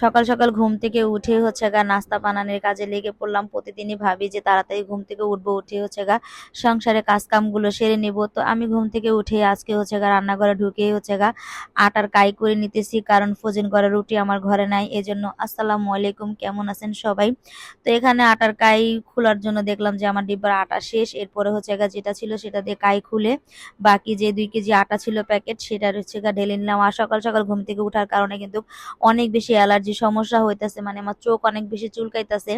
সকাল সকাল ঘুম থেকে উঠে হচ্ছে গা, নাস্তা বানানোর কাজে লেগে পড়লাম। প্রতিদিনই ভাবি যে তাড়াতাড়ি ঘুম থেকে উঠবো, উঠে হচ্ছে গা, সংসারে কাজ কামগুলো সেরে নেব। তো আমি ঘুম থেকে উঠে আজকে হচ্ছে গা, রান্নাঘরে ঢুকেই হচ্ছে গা, আটার কাই করে নিতেছি কারণ ফোজেন করা রুটি আমার ঘরে নাই, এজন্য আসসালামু আলাইকুম, কেমন আছেন সবাই? তো এখানে আটার কাই খোলার জন্য দেখলাম যে আমার ডিব্বার আটা শেষ, এরপরে হচ্ছে গা যেটা ছিল সেটা দিয়ে কাই খুলে, বাকি যে দুই কেজি আটা ছিল প্যাকেট সেটা হচ্ছে গা ঢেলে নিলাম। আর সকাল সকাল ঘুম থেকে উঠার কারণে কিন্তু অনেক বেশি অ্যালার্জি সমস্যা হইতেছে মানে আমার চোখ অনেক বেশি চুলকাইতেছে,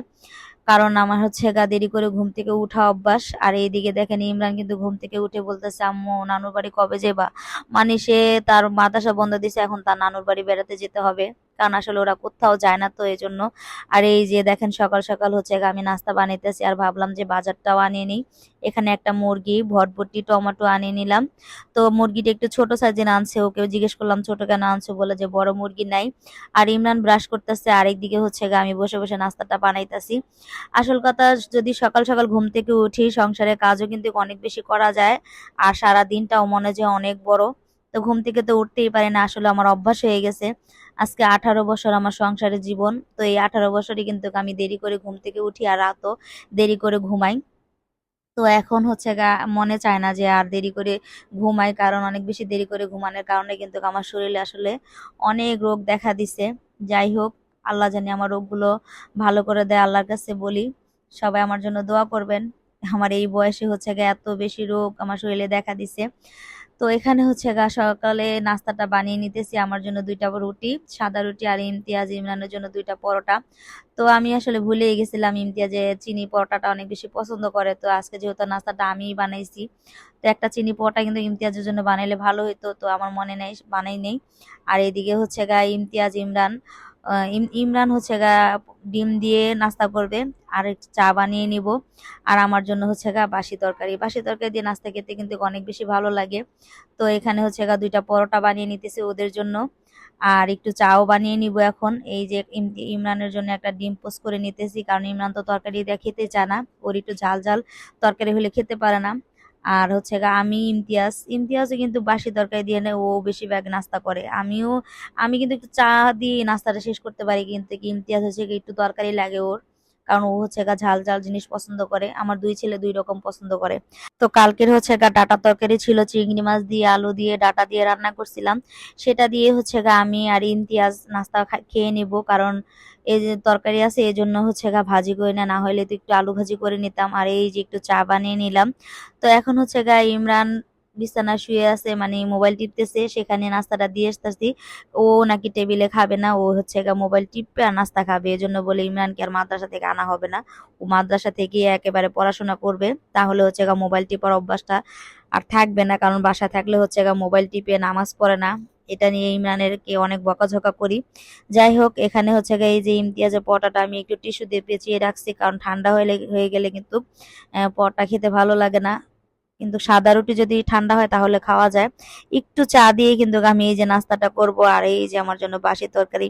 কারণ আমার হচ্ছে গা দেরি করে ঘুম থেকে উঠা অভ্যাস। আর এইদিকে দেখেন, ইমরান কিন্তু ঘুম থেকে উঠে বলতেছে, আম্মু, নানুর বাড়ি কবে যাবা মানে সে তার মাদাসা বন্ধ দিছে, এখন তার নানুর বাড়ি বেড়াতে যেতে হবে। কারণ আসলে ওরা কোথাও যায় না তো এই জন্য আর এই যে দেখেন সকাল সকাল হচ্ছে আমি নাস্তা বানাইতেছি আর ভাবলাম যে বাজারটাও আনিয়ে নিই। এখানে একটা মুরগি ভটভটি টমেটো আনিয়ে নিলাম। তো মুরগিটা একটু ছোট সাইজের আনছে ওকে জিজ্ঞেস করলাম, ছোট কেন আনছো? বলে যে, বড় মুরগি নাই। আর ইমরান ব্রাশ করতেছে আরেকদিকে হচ্ছে আমি বসে বসে নাস্তাটা বানাইতেছি। আসল কথা, যদি সকাল সকাল ঘুম থেকে উঠি সংসারের কাজও কিন্তু অনেক বেশি করা যায়। আর সারা দিনটাও মনে যে অনেক বড়। তো ঘুম থেকে তো উঠতেই পারে না, আসলে আমার অভ্যাস হয়ে গেছে। আজকে আঠারো বছর আমার সংসারের জীবন, তো এই আঠারো বছরই কিন্তু আমি দেরি করে ঘুম থেকে উঠি আর রাতও দেরি করে ঘুমাই। তো এখন হচ্ছে মনে চায় না যে আর দেরি করে ঘুমাই, কারণ অনেক বেশি দেরি করে ঘুমানোর কারণে কিন্তু আমার শরীরে আসলে অনেক রোগ দেখা দিছে। যাই হোক, আল্লাহ জানি আমার রোগগুলো ভালো করে দেয়, আল্লাহর কাছে বলি। সবাই আমার জন্য দোয়া করবেন। আমার এই বয়সে হচ্ছে গা এত বেশি রোগ আমার শরীরে দেখা দিছে। তো এখানে হচ্ছে গা, সকালে নাস্তাটা বানিয়ে নিতেছি। আমার জন্য দুইটা রুটি, সাদা রুটি আর ইমতিয়াজ ইমরানের জন্য দুইটা পরোটা। তো আমি আসলে ভুলেই গেছিলাম ইমতিয়াজে চিনি পরোটাটা অনেক বেশি পছন্দ করে। তো আজকে যেহেতু নাস্তাটা আমিই বানাইছি, তো একটা চিনি পরোটা কিন্তু ইমতিয়াজের জন্য বানাইলে ভালো হতো তো আমার মনে নেই, বানাই নেই। আর এদিকে হচ্ছে গা ইমতিয়াজ ইমরান ইমরান হচ্ছে গা ডিম দিয়ে নাস্তা করবে। আর একটু চা বানিয়ে নিব। আর আমার জন্য হচ্ছে গা বাসি তরকারি। বাসি তরকারি দিয়ে নাস্তা খেতে কিন্তু অনেক বেশি ভালো লাগে। তো এখানে হচ্ছে গা দুইটা পরোটা বানিয়ে নিতেছি ওদের জন্য। আর একটু চাও বানিয়ে নিব এখন। এই যে ইমরানের জন্য একটা ডিম পোস্ট করে নিতেছি। কারণ ইমরান তো তরকারি দিয়ে খেতে চায় না। ওর একটু ঝাল ঝাল তরকারি হলে খেতে পারে না। আর হচ্ছে গা আমি ইমতিয়াজ। ইমতিয়াজও কিন্তু বাসি তরকারি দিয়ে নেয় ও বেশিরভাগ নাস্তা করে। আমিও, আমি কিন্তু একটু চা দিয়ে নাস্তাটা শেষ করতে পারি। কিন্তু ইমতিয়াজ হচ্ছে একটু তরকারি লাগে ওর। কারণ ও হচ্ছে গা ঝাল ঝাল জিনিস পছন্দ করে, আমার দুই ছেলে দুই রকম পছন্দ করে। তো কালকের হচ্ছে গা ডাটা তরকারি ছিল, চিংড়ি মাছ দিয়ে, আলু দিয়ে, ডাটা দিয়ে রান্না করছিলাম। সেটা দিয়ে হচ্ছে গা আমি আর ইমতিয়াজ নাস্তা খেয়ে নিব, কারণ এই যে তরকারি আছে এই জন্য হচ্ছে গা ভাজি করে না না হলে তো একটু আলু ভাজি করে নিতাম, আর এই যে একটু চা বানিয়ে নিলাম। তো এখন হচ্ছে গা ইমরান বিছানা শুয়ে আছে মানে মোবাইল টিপতেছে, সেখানে নাস্তাটা দিয়ে আসতেছি। ও নাকি টেবিলে খাবে না, ও হচ্ছে মোবাইল টিপবে আর নাস্তা খাবে। এই জন্য বলে, ইমরানকে আর মাদ্রাসা থেকে আনা হবে না। ও মাদ্রাসা থেকে একেবারে পড়াশোনা করবে, তাহলে হচ্ছে গা মোবাইল টিপার অভ্যাসটা আর থাকবে না। কারণ বাসা থাকলে হচ্ছে গা মোবাইল টিপে, নামাজ পড়ে না। এটা নিয়ে ইমরানের কে অনেক বকাঝকা করি। যাই হোক, এখানে হচ্ছে এই যে ইমতিয়াজের পটাটা আমি একটু টিস্যু দিয়ে পেঁচিয়ে রাখছি, কারণ ঠান্ডা হয়ে হয়ে গেলে কিন্তু পটা খেতে ভালো লাগে না। কিন্তু সাদা রুটি যদি ঠান্ডা হয় তাহলে খাওয়া যায়। একটু চা দিয়ে কিন্তু আমি এই যে নাস্তাটা করব আর এই যে আমার জন্য বাসি তরকারি,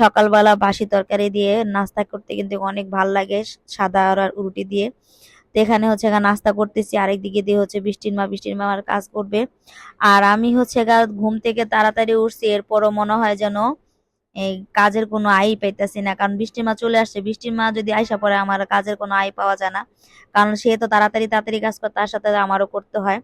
সকালবেলা বাসি তরকারি দিয়ে নাস্তা করতে কিন্তু অনেক ভালো লাগে সাদা আর রুটি দিয়ে। তো এখানে হচ্ছে গা নাস্তা করতেছি, আরেক দিকে দিয়ে হচ্ছে বৃষ্টির মা বৃষ্টির মা আমার কাজ করবে। আর আমি হচ্ছে গা ঘুম থেকে তাড়াতাড়ি উঠছি, এরপরও মনে হয় যেন এই কাজের কোনো আয় পাইতেছি না। কারণ বৃষ্টির মা চলে আসছে। বৃষ্টির মা যদি আইসা পড়ে, আমার কাজের কোনো আয় পাওয়া যায় না। কারণ সে তো তাড়াতাড়ি তাড়াতাড়ি কাজ করে, তার সাথে আমারও করতে হয়।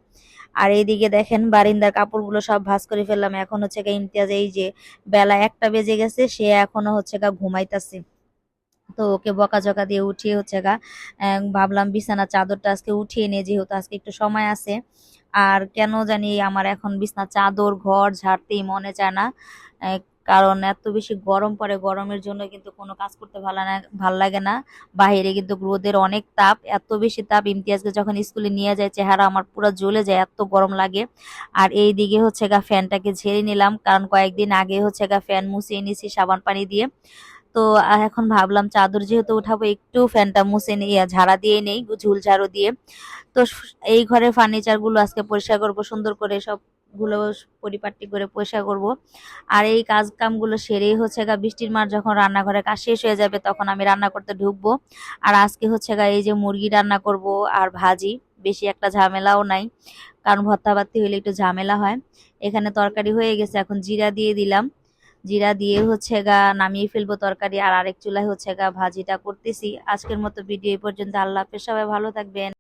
আর এইদিকে দেখেন, বারিন্দার কাপড়গুলো সব ভাস করে ফেললাম। এখন হচ্ছে গা ইমতিয়াজ, এই যে বেলা একটা বেজে গেছে, সে এখনও হচ্ছে গা ঘুমাইতেছে। তো ওকে বকাঝকা দিয়ে উঠিয়ে হচ্ছে গা ভাবলাম বিছানা চাদরটা আজকে উঠিয়ে নিয়ে, যেহেতু আজকে একটু সময় আছে। আর কেন জানি আমার এখন বিছানা, চাদর, ঘর ঝাড়তেই মনে চায় না। কারণ এত বেশি গরম পড়ে, গরমের জন্য কিন্তু কোনো কাজ করতে ভালো না, ভালো লাগে না। বাহিরে কিন্তু রোদের অনেক তাপ, এত বেশি তাপ। ইমতিয়াজকে যখন স্কুলে নিয়ে যায়, চেহারা আমার পুরো জ্বলে যায়, এত গরম লাগে। আর এই দিকে হচ্ছে গা ফ্যানটাকে ঝেড়ে নিলাম, কারণ কয়েকদিন আগে হচ্ছে গা ফ্যান মুছিয়ে নিছি সাবান পানি দিয়ে। তো এখন ভাবলাম চাদর যেহেতু উঠাবো, একটু ফ্যানটা মুছে নিয়ে ঝাড়া দিয়ে নেই, ঝুল ঝাড়ু দিয়ে। তো এই ঘরের ফার্নিচারগুলো আজকে পরিষ্কার করব, সুন্দর করে সবগুলো পরিপাটি করে পরিষ্কার করব। আর এই কাজ কামগুলো সেরেই হচ্ছে গা, বৃষ্টির মার যখন রান্নাঘরে কাজ শেষ হয়ে যাবে তখন আমি রান্না করতে ঢুকবো। আর আজকে হচ্ছে গা এই যে মুরগি রান্না করব আর ভাজি, বেশি একটা ঝামেলাও নাই, কারণ ভর্তা ভাত্তি হলে একটু ঝামেলা হয়। এখানে তরকারি হয়ে গেছে, এখন জিরা দিয়ে দিলাম। জিরা দিয়ে হচ্ছে গা নামিয়ে ফেলব তরকারি, আর আরেক চুলায় হচ্ছে গা ভাজিটা করতেছি। আজকের মতো ভিডিও এই পর্যন্ত। আল্লাহ হাফেজ। সবাই ভালো থাকবেন।